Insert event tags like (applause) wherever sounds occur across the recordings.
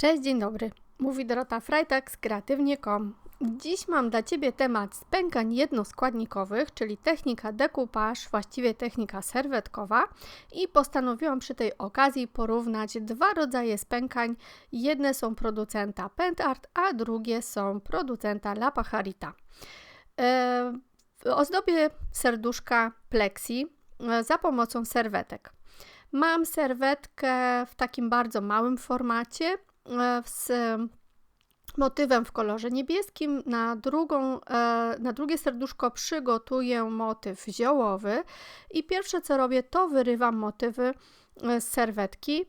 Cześć, dzień dobry. Mówi Dorota Freitag z kreatywnie.com. Dziś mam dla Ciebie temat spękań jednoskładnikowych, czyli technika decoupage, właściwie technika serwetkowa i postanowiłam przy tej okazji porównać dwa rodzaje spękań. Jedne są producenta Pentart, a drugie są producenta La Pajarita. E, w ozdobie serduszka Plexi e, za pomocą serwetek. Mam serwetkę w takim bardzo małym formacie z motywem w kolorze niebieskim. Na, drugą, e, na drugie serduszko przygotuję motyw ziołowy i pierwsze co robię to wyrywam motywy z serwetki.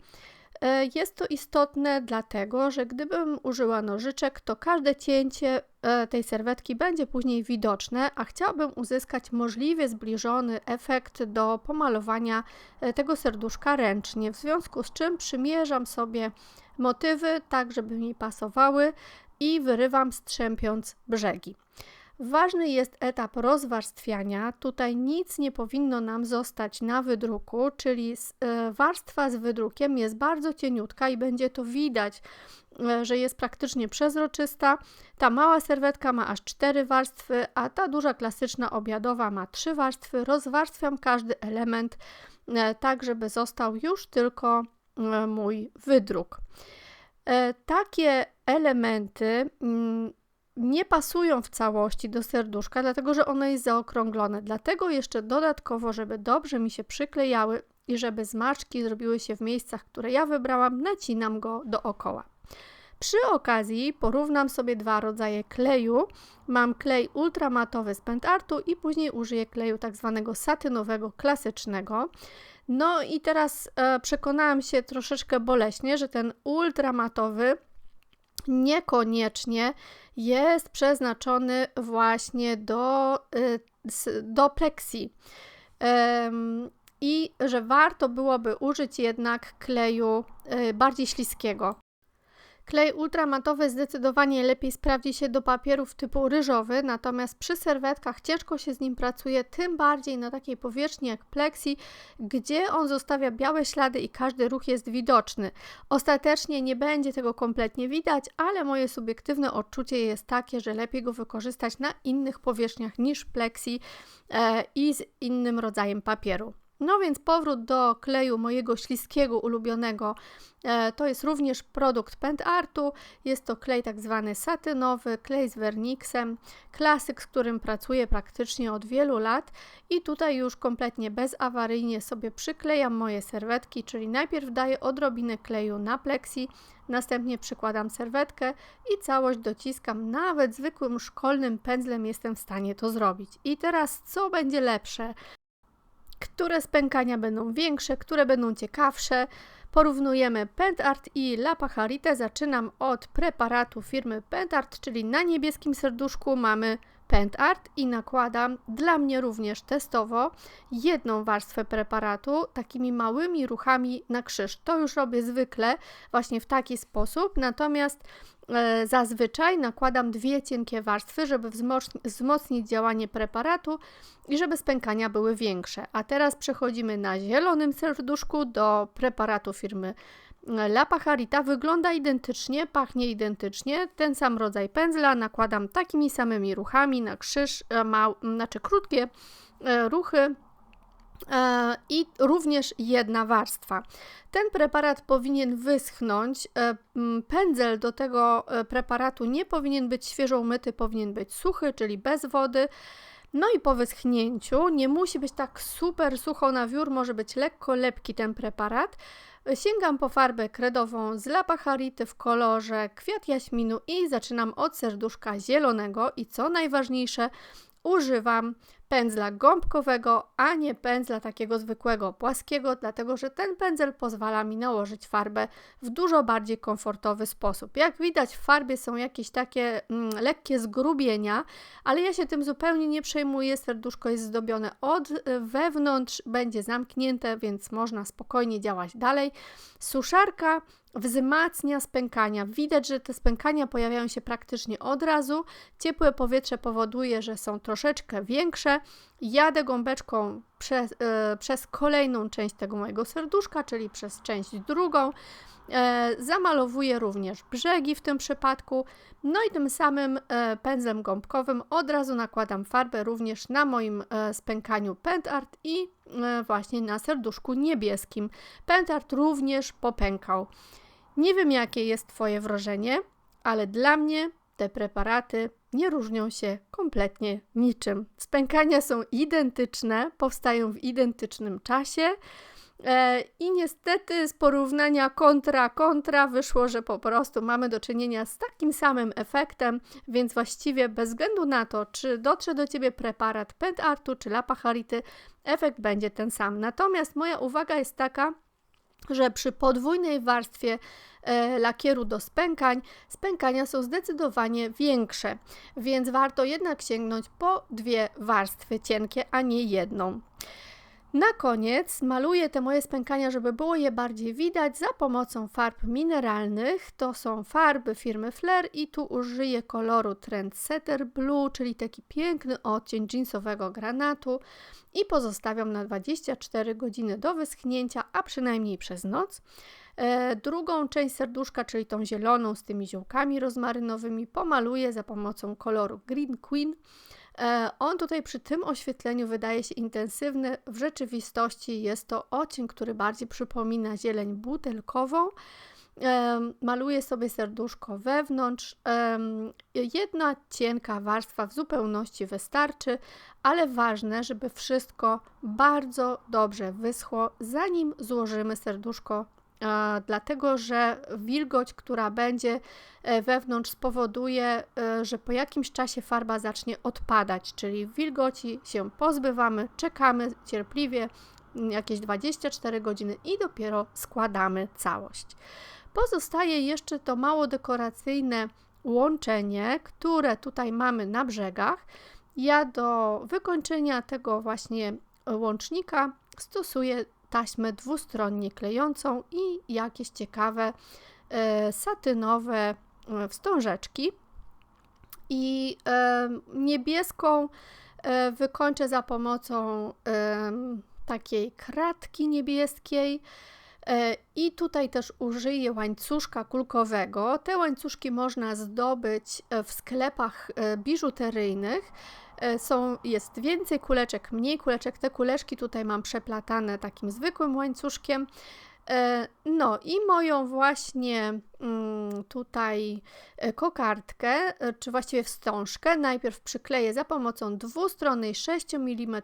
E, jest to istotne dlatego, że gdybym użyła nożyczek, to każde cięcie e, tej serwetki będzie później widoczne, a chciałabym uzyskać możliwie zbliżony efekt do pomalowania e, tego serduszka ręcznie, w związku z czym przymierzam sobie motywy tak, żeby mi pasowały i wyrywam strzępiąc brzegi. Ważny jest etap rozwarstwiania. Tutaj nic nie powinno nam zostać na wydruku, czyli e, warstwa z wydrukiem jest bardzo cieniutka i będzie to widać, e, że jest praktycznie przezroczysta. Ta mała serwetka ma aż cztery warstwy, a ta duża klasyczna obiadowa ma trzy warstwy. Rozwarstwiam każdy element e, tak, żeby został już tylko mój wydruk. Takie elementy mm, nie pasują w całości do serduszka, dlatego że ono jest zaokrąglone. Dlatego jeszcze dodatkowo, żeby dobrze mi się przyklejały i żeby zmarszczki zrobiły się w miejscach, które ja wybrałam, nacinam go dookoła. Przy okazji porównam sobie dwa rodzaje kleju. Mam klej ultramatowy z Pentartu i później użyję kleju tak zwanego satynowego, klasycznego. No i teraz e, przekonałam się troszeczkę boleśnie, że ten ultramatowy niekoniecznie jest przeznaczony właśnie do, y, do pleksji. I że warto byłoby użyć jednak kleju y, bardziej śliskiego. Klej ultramatowy zdecydowanie lepiej sprawdzi się do papierów typu ryżowy, natomiast przy serwetkach ciężko się z nim pracuje, tym bardziej na takiej powierzchni jak plexi, gdzie on zostawia białe ślady i każdy ruch jest widoczny. Ostatecznie nie będzie tego kompletnie widać, ale moje subiektywne odczucie jest takie, że lepiej go wykorzystać na innych powierzchniach niż plexi e, i z innym rodzajem papieru. No więc powrót do kleju mojego śliskiego ulubionego. E, to jest również produkt Pentartu. Jest to klej tak zwany satynowy, klej z werniksem, klasyk, z którym pracuję praktycznie od wielu lat i tutaj już kompletnie bezawaryjnie sobie przyklejam moje serwetki, czyli najpierw daję odrobinę kleju na pleksi, następnie przykładam serwetkę i całość dociskam. Nawet zwykłym szkolnym pędzlem jestem w stanie to zrobić. I teraz co będzie lepsze? Które spękania będą większe, które będą ciekawsze. Porównujemy Pentart i La Pajarite. Zaczynam od preparatu firmy Pentart, czyli na niebieskim serduszku mamy Pentart i nakładam dla mnie również testowo jedną warstwę preparatu takimi małymi ruchami na krzyż. To już robię zwykle właśnie w taki sposób, natomiast e, zazwyczaj nakładam dwie cienkie warstwy, żeby wzmocnić działanie preparatu i żeby spękania były większe. A teraz przechodzimy na zielonym serduszku do preparatu firmy La Pajarita wygląda identycznie, pachnie identycznie. Ten sam rodzaj pędzla nakładam takimi samymi ruchami na krzyż, e, ma, znaczy krótkie e, ruchy e, i również jedna warstwa. Ten preparat powinien wyschnąć. Pędzel do tego preparatu nie powinien być świeżo umyty, powinien być suchy, czyli bez wody. No i po wyschnięciu nie musi być tak super sucho na wiór, może być lekko lepki ten preparat. Sięgam po farbę kredową z La Pacharity w kolorze kwiat jaśminu i zaczynam od serduszka zielonego i co najważniejsze używam pędzla gąbkowego, a nie pędzla takiego zwykłego, płaskiego, dlatego że ten pędzel pozwala mi nałożyć farbę w dużo bardziej komfortowy sposób. Jak widać w farbie są jakieś takie mm, lekkie zgrubienia, ale ja się tym zupełnie nie przejmuję, serduszko jest zdobione od y, wewnątrz, będzie zamknięte, więc można spokojnie działać dalej. Suszarka wzmacnia spękania. Widać, że te spękania pojawiają się praktycznie od razu. Ciepłe powietrze powoduje, że są troszeczkę większe. Jadę gąbeczką przez, yy, przez kolejną część tego mojego serduszka, czyli przez część drugą. E, zamalowuję również brzegi w tym przypadku, no i tym samym e, pędzlem gąbkowym od razu nakładam farbę również na moim e, spękaniu Pentart i właśnie na serduszku niebieskim. Pentart również popękał. Nie wiem jakie jest Twoje wrażenie, ale dla mnie te preparaty nie różnią się kompletnie niczym. Spękania są identyczne, powstają w identycznym czasie. E, I niestety z porównania kontra-kontra wyszło, że po prostu mamy do czynienia z takim samym efektem, więc właściwie bez względu na to, czy dotrze do Ciebie preparat pentartu czy lapacharity, efekt będzie ten sam. Natomiast moja uwaga jest taka, że przy podwójnej warstwie e, lakieru do spękań, spękania są zdecydowanie większe, więc warto jednak sięgnąć po dwie warstwy cienkie, a nie jedną. Na koniec maluję te moje spękania, żeby było je bardziej widać za pomocą farb mineralnych. To są farby firmy Flair i tu użyję koloru Trendsetter Blue, czyli taki piękny odcień jeansowego granatu i pozostawiam na 24 godziny do wyschnięcia, a przynajmniej przez noc. E, drugą część serduszka, czyli tą zieloną z tymi ziołkami rozmarynowymi, pomaluję za pomocą koloru Green Queen. E, on tutaj przy tym oświetleniu wydaje się intensywny. W rzeczywistości jest to odcień, który bardziej przypomina zieleń butelkową. Maluję sobie serduszko wewnątrz. Jedna cienka warstwa w zupełności wystarczy, ale ważne, żeby wszystko bardzo dobrze wyschło, zanim złożymy serduszko dlatego że wilgoć, która będzie e, wewnątrz, spowoduje, e, że po jakimś czasie farba zacznie odpadać, czyli wilgoci się pozbywamy, czekamy cierpliwie jakieś 24 godziny i dopiero składamy całość. Pozostaje jeszcze to mało dekoracyjne łączenie, które tutaj mamy na brzegach. Ja do wykończenia tego właśnie łącznika stosuję taśmę dwustronnie klejącą i jakieś ciekawe e, satynowe e, wstążeczki. I e, niebieską wykończę za pomocą takiej kratki niebieskiej. I tutaj też użyję łańcuszka kulkowego. Te łańcuszki można zdobyć w sklepach biżuteryjnych. E, są, jest więcej kuleczek, mniej kuleczek. Te kuleczki tutaj mam przeplatane takim zwykłym łańcuszkiem. E, no i moją właśnie mm, tutaj e, kokardkę, czy właściwie wstążkę, najpierw przykleję za pomocą dwustronnej 6 mm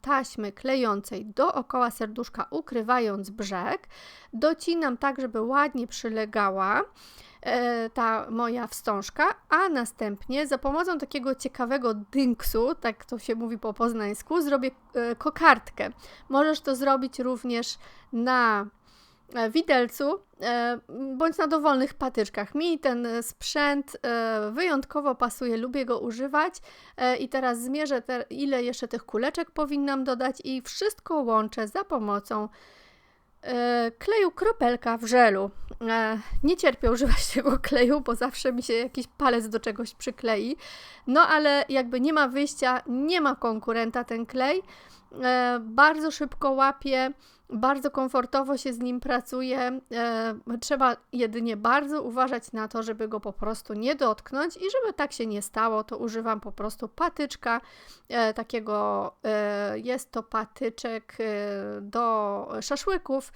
taśmy klejącej dookoła serduszka, ukrywając brzeg. Docinam tak, żeby ładnie przylegała. E, ta moja wstążka, a następnie za pomocą takiego ciekawego dynksu, tak to się mówi po poznańsku, zrobię e, kokardkę. Możesz to zrobić również na e, widelcu bądź na dowolnych patyczkach. Mi ten sprzęt wyjątkowo pasuje, lubię go używać i teraz zmierzę, ile jeszcze tych kuleczek powinnam dodać i wszystko łączę za pomocą kleju kropelka w żelu. E, nie cierpię używać (laughs) tego kleju, bo zawsze mi się jakiś palec do czegoś przyklei. No ale jakby nie ma wyjścia, nie ma konkurenta ten klej. E, bardzo szybko łapie, bardzo komfortowo się z nim pracuje. E, trzeba jedynie bardzo uważać na to, żeby go po prostu nie dotknąć i żeby tak się nie stało, to używam po prostu patyczka e, takiego, jest to patyczek do szaszłyków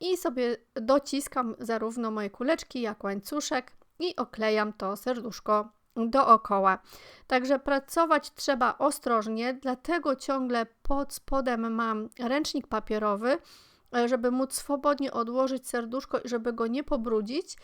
i sobie dociskam zarówno moje kuleczki, jak łańcuszek i oklejam to serduszko dookoła. Także pracować trzeba ostrożnie, dlatego ciągle pod spodem mam ręcznik papierowy, e, żeby móc swobodnie odłożyć serduszko i żeby go nie pobrudzić.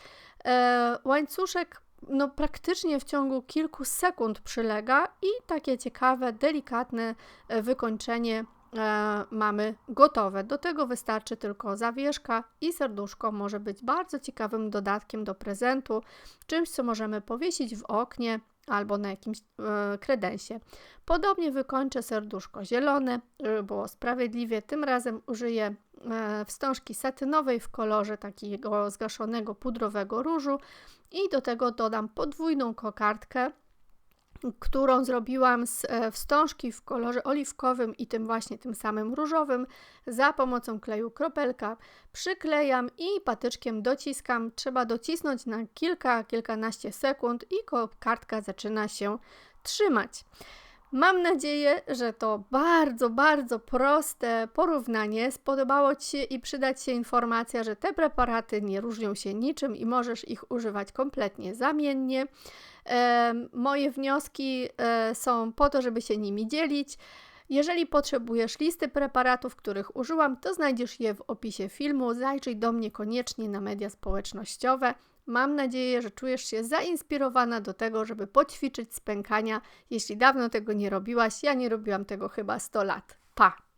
E, łańcuszek no, praktycznie w ciągu kilku sekund przylega i takie ciekawe, delikatne e, wykończenie e, mamy gotowe. Do tego wystarczy tylko zawieszka i serduszko może być bardzo ciekawym dodatkiem do prezentu, czymś co możemy powiesić w oknie albo na jakimś e, kredensie. Podobnie wykończę serduszko zielone, żeby było sprawiedliwie. Tym razem użyję e, wstążki satynowej w kolorze takiego zgaszonego pudrowego różu i do tego dodam podwójną kokardkę którą zrobiłam z e, wstążki w kolorze oliwkowym i tym właśnie tym samym różowym za pomocą kleju kropelka. Przyklejam i patyczkiem dociskam. Trzeba docisnąć na kilka, kilkanaście sekund i kartka zaczyna się trzymać. Mam nadzieję, że to bardzo, bardzo proste porównanie spodobało Ci się i przydać się informacja, że te preparaty nie różnią się niczym i możesz ich używać kompletnie zamiennie. E, moje wnioski e, są po to, żeby się nimi dzielić. Jeżeli potrzebujesz listy preparatów, których użyłam, to znajdziesz je w opisie filmu. Zajrzyj do mnie koniecznie na media społecznościowe. Mam nadzieję, że czujesz się zainspirowana do tego, żeby poćwiczyć spękania. Jeśli dawno tego nie robiłaś, ja nie robiłam tego chyba 100 lat. Pa!